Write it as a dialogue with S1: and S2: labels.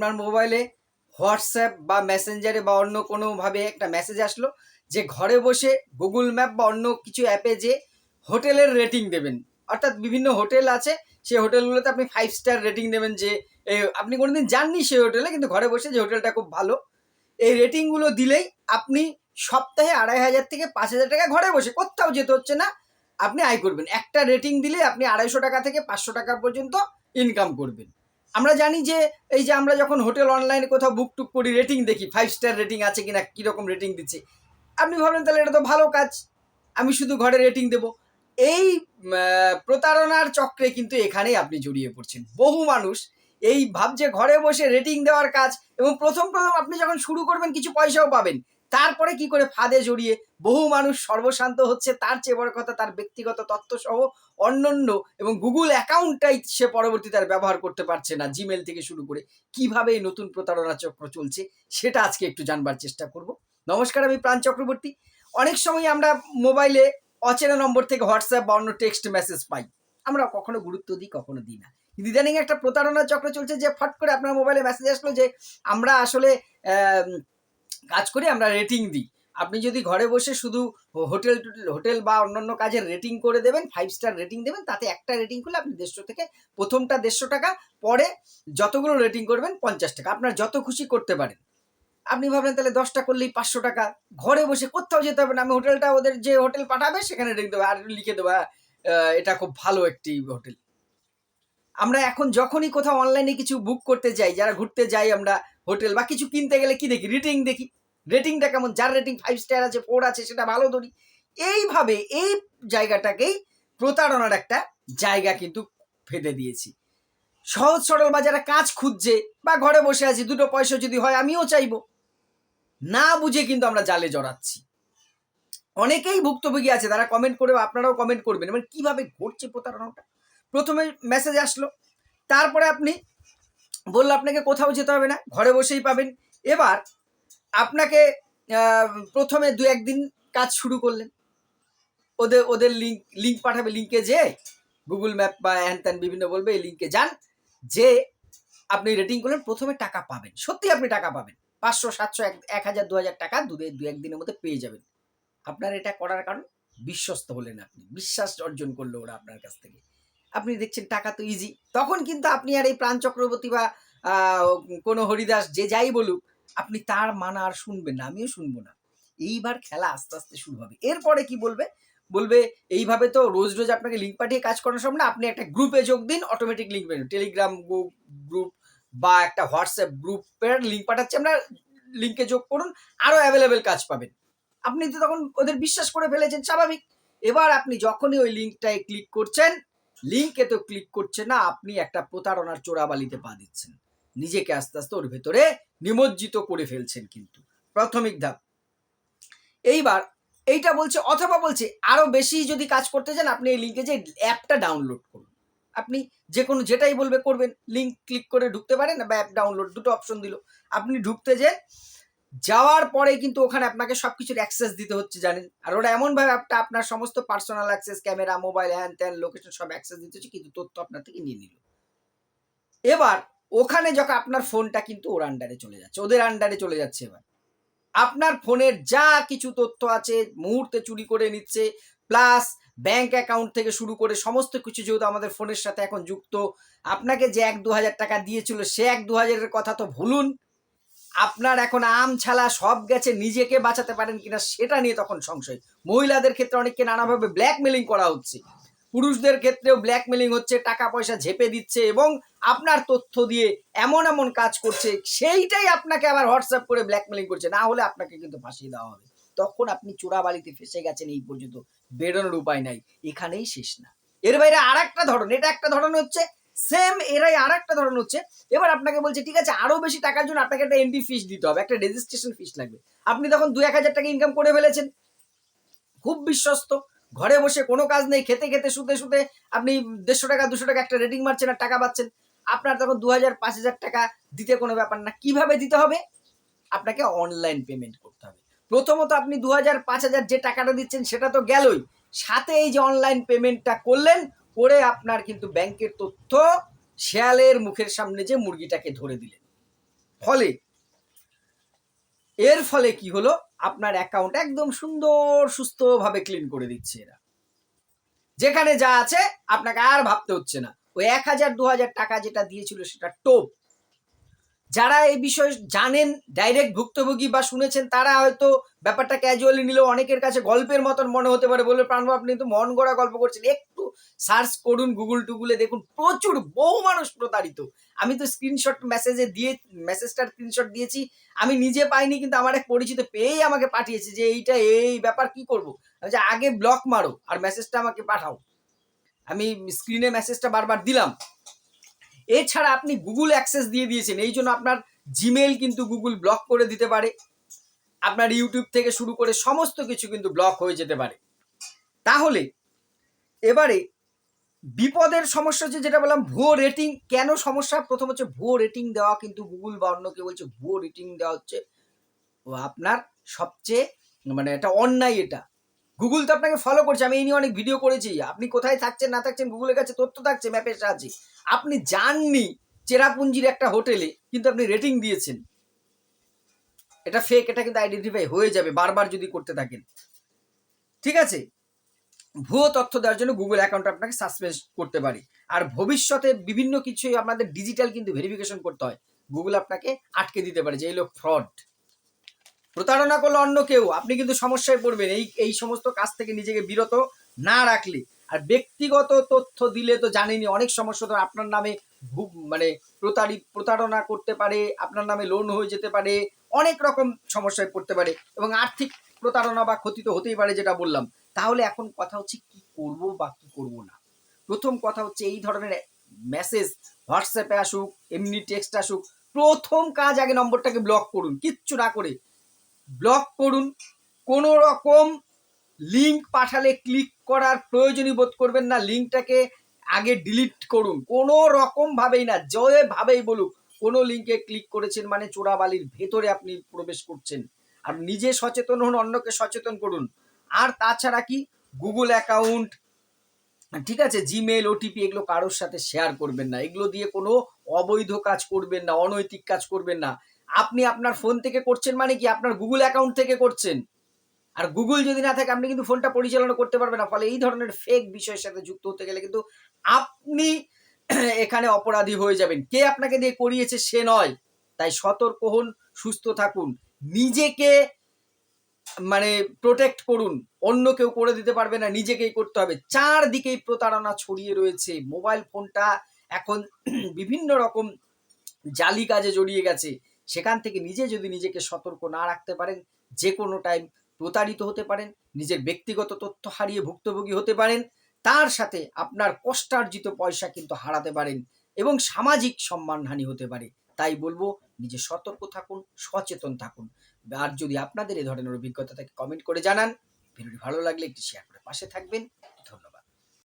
S1: আপনার মোবাইলে হোয়াটসঅ্যাপ বা মেসেঞ্জারে বা অন্য কোনোভাবে একটা মেসেজ আসলো যে ঘরে বসে গুগল ম্যাপ বা অন্য কিছু অ্যাপে যে হোটেলের রেটিং দেবেন। অর্থাৎ বিভিন্ন হোটেল আছে সেই হোটেলগুলোতে আপনি ফাইভ স্টার রেটিং দেবেন যে আপনি কোনোদিন যাননি সেই হোটেলে, কিন্তু ঘরে বসে যে হোটেলটা খুব ভালো, এই রেটিংগুলো দিলেই আপনি সপ্তাহে আড়াই হাজার থেকে পাঁচ হাজার টাকা ঘরে বসে, কোথাও যেতে হচ্ছে না, আপনি আয় করবেন। একটা রেটিং দিলে আপনি আড়াইশো টাকা থেকে পাঁচশো টাকা পর্যন্ত ইনকাম করবেন। আমরা জানি যে এই যে আমরা যখন হোটেল অনলাইনে কোথাও বুক টুক করি রেটিং দেখি ফাইভ স্টার রেটিং আছে কিনা, কীরকম রেটিং দিচ্ছে। আপনি ভাবলেন তাহলে এটা তো ভালো কাজ, আমি শুধু ঘরে রেটিং দেব। এই প্রতারণার চক্রে কিন্তু এখানেই আপনি জড়িয়ে পড়ছেন। বহু মানুষ এই ভাবছে ঘরে বসে রেটিং দেওয়ার কাজ এবং প্রথম প্রথম আপনি যখন শুরু করবেন, কিছু পয়সাও পাবেন। তারপরে কি করে ফাঁদে জড়িয়ে বহু মানুষ সর্বশান্ত হচ্ছে, তার চেয়ে বড় কথা তার ব্যক্তিগত তথ্য সহ অন্যান্য এবং গুগল অ্যাকাউন্টটাই সে পরবর্তীতে আর ব্যবহার করতে পারছে না জিমেল থেকে শুরু করে কীভাবে এই নতুন প্রতারণা চক্র চলছে সেটা আজকে একটু জানবার চেষ্টা করব। নমস্কার, আমি প্রাণ চক্রবর্তী। অনেক সময় আমরা মোবাইলে অচেনা নম্বর থেকে হোয়াটসঅ্যাপ বা অন্য টেক্সট মেসেজ পাই। আমরা কখনো গুরুত্ব দিই, কখনো দিই না। কিন্তু ইদানিং একটা প্রতারণা চক্র চলছে যে ফট করে আপনার মোবাইলে মেসেজ আসলো যে আমরা আসলে কাজ করি আমরা রেটিং দিই। আপনি যদি ঘরে বসে শুধু হোটেল হোটেল বা অন্যান্য কাজের রেটিং করে দেবেন ফাইভ স্টার রেটিং দেবেন তাতে একটা রেটিং করলে আপনি দেড়শো থেকে প্রথমটা দেড়শো টাকা পরে যতগুলো রেটিং করবেন পঞ্চাশ টাকা। আপনার যত খুশি করতে পারেন। আপনি ভাবলেন তাহলে দশটা করলেই পাঁচশো টাকা। ঘরে বসে কোথাও যেতে হবে না। আমি হোটেলটা ওদের যে হোটেল পাঠাবে সেখানে রেটিং দেবো। আর লিখে দেবো "আহ, এটা খুব ভালো একটি হোটেল। আমরা এখন যখনই কোথাও অনলাইনে কিছু বুক করতে যাই যারা ঘুরতে যাই আমরা হোটেল বা কিছু কিনতে গেলে কি দেখি? রেটিং দেখি। রেটিংটা কেমন? যার রেটিং ফাইভ স্টার আছে ফোর আছে, সেটা ভালো ধরি। এইভাবে এই জায়গাটাকেই প্রতারণার একটা জায়গা কিন্তু ফেদে দিয়েছি। সহজ সরল বা যারা কাজ খুঁজছে বা ঘরে বসে আছি, দুটো পয়সা যদি হয় আমিও চাইব। না বুঝে কিন্তু আমরা জালে জড়াচ্ছি। অনেকেই ভুক্তভোগী আছে, তারা কমেন্ট করে আপনারাও কমেন্ট করবেন। এবার কীভাবে ঘটছে প্রতারণাটা? প্রথমে মেসেজ আসলো। তারপরে আপনি বলল, আপনাকে কোথাও যেতে হবে না, ঘরে বসেই পাবেন। এবার আপনাকে প্রথমে দু একদিন কাজ শুরু করলেন। ওদের ওদের লিঙ্ক লিঙ্ক পাঠাবে লিঙ্কে যে গুগল ম্যাপ বা হ্যান ত্যান বিভিন্ন বলবে, এই লিঙ্কে যান যে আপনি রেটিং করলেন, প্রথমে টাকা পাবেন। সত্যি আপনি টাকা পাবেন। পাঁচশো, সাতশো, এক এক হাজার, দু হাজার টাকা দু দু একদিনের মধ্যে পেয়ে যাবেন। আপনার এটা করার কারণ বিশ্বস্ত হলেন আপনি। বিশ্বাস অর্জন করল ওরা আপনার কাছ থেকে। আপনি দেখছেন টাকা তো ইজি তখন কিন্তু আপনি আর এই প্রাণ চক্রবর্তী বা কোনো হরিদাস যে যাই বলুক, আপনি তার মানা আর শুনবেন না, আমিও শুনব না। এইবার খেলা আস্তে আস্তে শুরু হবে। এরপরে কি বলবে? বলবে, এইভাবে তো রোজ রোজ আপনাকে লিঙ্ক পাঠিয়ে কাজ করানো সম্ভব না। আপনি একটা গ্রুপে যোগ দিন অটোমেটিক লিঙ্ক পেয়ে টেলিগ্রাম গ্রুপ বা একটা হোয়াটসঅ্যাপ গ্রুপের লিঙ্ক পাঠাচ্ছে আমরা। লিঙ্কে যোগ করুন আরও অ্যাভেলেবেল কাজ পাবেন। আপনি তো তখন ওদের বিশ্বাস করে ফেলেছেন, স্বাভাবিক। এবার আপনি যখনই ওই লিঙ্কটায় ক্লিক করছেন লিঙ্কে তো ক্লিক করছে না, আপনি একটা প্রতারণার চোরাবালিতে পা দিচ্ছেন। নিজেকে আস্তে আস্তে ওর ভেতরে নিমজ্জিত করে ফেলছেন কিন্তু। প্রাথমিক ধাপ। এইবার এইটা বলছে, অথবা বলছে, আরও বেশি যদি কাজ করতে চান, আপনি এই লিঙ্কে যে অ্যাপটা ডাউনলোড করুন। আপনি যে কোনো যেটাই বলবে করবেন লিঙ্ক ক্লিক করে ঢুকতে পারেন, বা অ্যাপ ডাউনলোড দুটো অপশন দিল। আপনি ঢুকতে যে যাওয়ার পরে কিন্তু ওখানে আপনাকে সব কিছুর অ্যাক্সেস দিতে হচ্ছে, জানেন? আর ওরা এমনভাবে একটা আপনার সমস্ত পার্সোনাল অ্যাক্সেস ক্যামেরা মোবাইল হ্যান ত্যান লোকেশন সব অ্যাক্সেস দিতে হচ্ছে, কিন্তু তথ্য আপনার থেকে নিয়ে নিল। এবার ওখানে যখন আপনার ফোনটা কিন্তু ওর আন্ডারে চলে যাচ্ছে, ওদের আন্ডারে চলে যাচ্ছে এবার। আপনার ফোনের যা কিছু তথ্য আছে, মুহূর্তে চুরি করে নিচ্ছে প্লাস ব্যাংক অ্যাকাউন্ট থেকে শুরু করে সমস্ত কিছু যেহেতু আমাদের ফোনের সাথে এখন যুক্ত, আপনাকে যে এক দু হাজার টাকা দিয়েছিল, সে এক দু হাজারের কথা তো ভুলুন। আপনার এখন আম, ছালা সব গেছে, নিজেকে বাঁচাতে পারেন কিনা সেটা নিয়ে তখন সংশয়। মহিলাদের ক্ষেত্রে অনেককে নানাভাবে ব্ল্যাকমেলিং করা হচ্ছে। পুরুষদের ক্ষেত্রেও ব্ল্যাকমেলিং হচ্ছে টাকা পয়সা ঝেপে দিচ্ছে এবং আপনার তথ্য দিয়ে এমন এমন কাজ করছে, সেইটাই আপনাকে আবার হোয়াটসঅ্যাপ করে ব্ল্যাকমেলিং করছে। না হলে আপনাকে কিন্তু ফাঁসিয়ে দেওয়া হবে। তখন আপনি চোরাবালিতে ফেসে গেছেন এই পর্যন্ত, বেরোনোর উপায় নাই। এখানেই শেষ না। এর বাইরে আর একটা ধরন, এটা একটা ধরন হচ্ছে সেম এরাই আর একটা ধরন হচ্ছে। এবার আপনাকে বলছে, ঠিক আছে, আরও বেশি টাকার জন্য আপনাকে একটা এন্ট্রি ফিস দিতে হবে, একটা রেজিস্ট্রেশন ফিস লাগবে। আপনি তখন দু এক হাজার টাকা ইনকাম করে ফেলেছেন। খুব বিশ্বস্ত। ঘরে বসে কোনো কাজ নেই, খেতে খেতে, শুতে শুতে আপনি দেড়শো টাকা, দুশো টাকা একটা রেটিং মারছেন আর টাকা পাচ্ছেন। আপনার তখন দু হাজার, পাঁচ হাজার টাকা দিতে কোনো ব্যাপার না। কীভাবে দিতে হবে? আপনাকে অনলাইন পেমেন্ট করতে হবে। প্রথমত আপনি দু হাজার, পাঁচ হাজার যে টাকাটা দিচ্ছেন সেটা তো গেলই। সাথে এই যে অনলাইন পেমেন্টটা করলেন করে আপনার কিন্তু ব্যাংকের তথ্য শেয়ালের মুখের সামনে যে মুরগিটাকে ধরে দিলেন। ফলে, এর ফলে কি হলো? আপনার অ্যাকাউন্ট একদম সুন্দর, সুস্থভাবে ক্লিন করে দিচ্ছে এরা। যেখানে যা আছে, আপনাকে আর ভাবতে হচ্ছে না। ওই এক হাজার, দু হাজার টাকা যেটা দিয়েছিল সেটা টোপ। যারা এই বিষয়ে জানেন ডাইরেক্ট ভুক্তভোগী বা শুনেছেন, তারা হয়তো ব্যাপারটা ক্যাজুয়ালি নিলেও অনেকের কাছে গল্পের মতন মনে হতে পারে বলে প্রাণব আপনি তো মন গড়া গল্প করছেন। সার্চ করুন গুগল টুগুলে দেখুন, প্রচুর, বহু মানুষ প্রতারিত। আমি তো স্ক্রিনশট মেসেজে দিয়ে মেসেজটার স্ক্রিনশট দিয়েছি। আমি নিজে পাইনি, কিন্তু আমার এক পরিচিত পেয়েই আমাকে পাঠিয়েছে যে এইটা, এই ব্যাপার কি করব? যে আগে ব্লক মারো আর মেসেজটা আমাকে পাঠাও। আমি স্ক্রিনে মেসেজটা বারবার দিলাম। এছাড়া আপনি গুগল অ্যাক্সেস দিয়ে দিয়েছেন, এই জন্য আপনার জিমেল কিন্তু গুগল ব্লক করে দিতে পারে। আপনার ইউটিউব থেকে শুরু করে সমস্ত কিছু কিন্তু ব্লক হয়ে যেতে পারে। তাহলে এবারে বিপদের সমস্যা হচ্ছে যেটা বললাম, ভুয়ো রেটিং কেন সমস্যা? প্রথম হচ্ছে ভুয়ো রেটিং দেওয়া, কিন্তু গুগল বা অন্য কেউ বলছে ভুয়ো রেটিং দেওয়া হচ্ছে। আপনার সবচেয়ে মানে এটা অন্যায় এটা। গুগল তো আপনাকে ফলো করছে, আমি এই নিয়ে অনেক ভিডিও করেছি। আপনি কোথায় থাকছেন, না থাকছেন গুগলের কাছে তথ্য থাকছে ম্যাপের সাহায্যে। আপনি যাননি চেরাপুঞ্জির একটা হোটেলে, কিন্তু আপনি রেটিং দিয়েছেন। এটা ফেক এটা কিন্তু আইডেন্টিফাই হয়ে যাবে, বারবার যদি করতে থাকেন। ঠিক আছে? ভুয়ো তথ্য দেওয়ার জন্য গুগল অ্যাকাউন্ট আপনাকে সাসপেন্ড করতে পারে। আর ভবিষ্যতে বিভিন্ন কিছুই আপনাদের ডিজিটাল কিন্তু ভেরিফিকেশন করতে হয়। গুগল আপনাকে আটকে দিতে পারে যে, এই লোক ফ্রড প্রতারণা করলে অন্য কেউ, আপনি কিন্তু সমস্যায় পড়বেন। এই এই সমস্ত কাজ থেকে নিজেকে বিরত না রাখলে। আর ব্যক্তিগত তথ্য দিলে তো জানেনি অনেক সমস্যা তো আপনার নামে মানে প্রতারি, প্রতারণা করতে পারে, আপনার নামে লোন হয়ে যেতে পারে, অনেক রকম সমস্যায় পড়তে পারে। এবং আর্থিক প্রতারণা বা ক্ষতি তো হতেই পারে, যেটা বললাম। তাহলে এখন কথা হচ্ছে কি করব বা কি করব না? প্রথম কথা হচ্ছে এই ধরনের মেসেজ হোয়াটসঅ্যাপে আসুক, এমনি টেক্সট আসুক, প্রথম কাজ আগে নম্বরটাকে ব্লক করুন, কিচ্ছু না করে। ব্লক করুন, কোনো রকম লিংক পাঠালে ক্লিক করার প্রয়োজনই বোধ করবেন না লিঙ্কটাকে আগে ডিলিট করুন। কোনো রকম ভাবেই না যেভাবেই বলুক, কোনো লিঙ্কে ক্লিক করেছেন মানে চোরাবালির ভেতরে আপনি প্রবেশ করছেন। আর নিজে সচেতন হন, অন্যকে সচেতন করুন। আর তাছাড়া কি গুগল অ্যাকাউন্ট ঠিক আছে? জিমেল ওটিপি এগুলো কারোর সাথে শেয়ার করবেন না। এগুলো দিয়ে কোনো অবৈধ কাজ করবেন না, অনৈতিক কাজ করবেন না। আপনি আপনার ফোন থেকে করছেন মানে কি? আপনার গুগল অ্যাকাউন্ট থেকে করছেন। আর গুগল যদি না থাকে, আপনি কিন্তু ফোনটা পরিচালনা করতে পারবেন না। ফলে এই ধরনের ফেক বিষয়ের সাথে যুক্ত হতে গেলে কিন্তু আপনি এখানে অপরাধী হয়ে যাবেন। কে আপনাকে দিয়ে করিয়েছে সে নয়। তাই সতর্ক হন, সুস্থ থাকুন। নিজেকে মানে প্রোটেক্ট করুন। অন্য কেউ করে দিতে পারবে না, নিজেকেই করতে হবে। চারদিকেই প্রতারণা ছড়িয়ে রয়েছে। মোবাইল ফোনটা এখন বিভিন্ন রকম জালি কাজে জড়িয়ে গেছে। সেখান থেকে নিজে যদি নিজেকে সতর্ক না রাখতে পারেন যে কোনো টাইম প্রতারিত হতে পারেন, নিজের ব্যক্তিগত তথ্য হারিয়ে ভুক্তভোগী হতে পারেন, তার সাথে আপনার কষ্টার্জিত পয়সা কিন্তু হারাতে পারেন এবং সামাজিক সম্মানহানি হতে পারে। তাই বলব, নিজে সতর্ক থাকুন, সচেতন থাকুন। আর যদি আপনাদের এই ধরনের অভিজ্ঞতা থাকে কমেন্ট করে জানান। ভিডিওটি ভালো লাগলে একটি শেয়ার করে পাশে থাকবেন। ধন্যবাদ।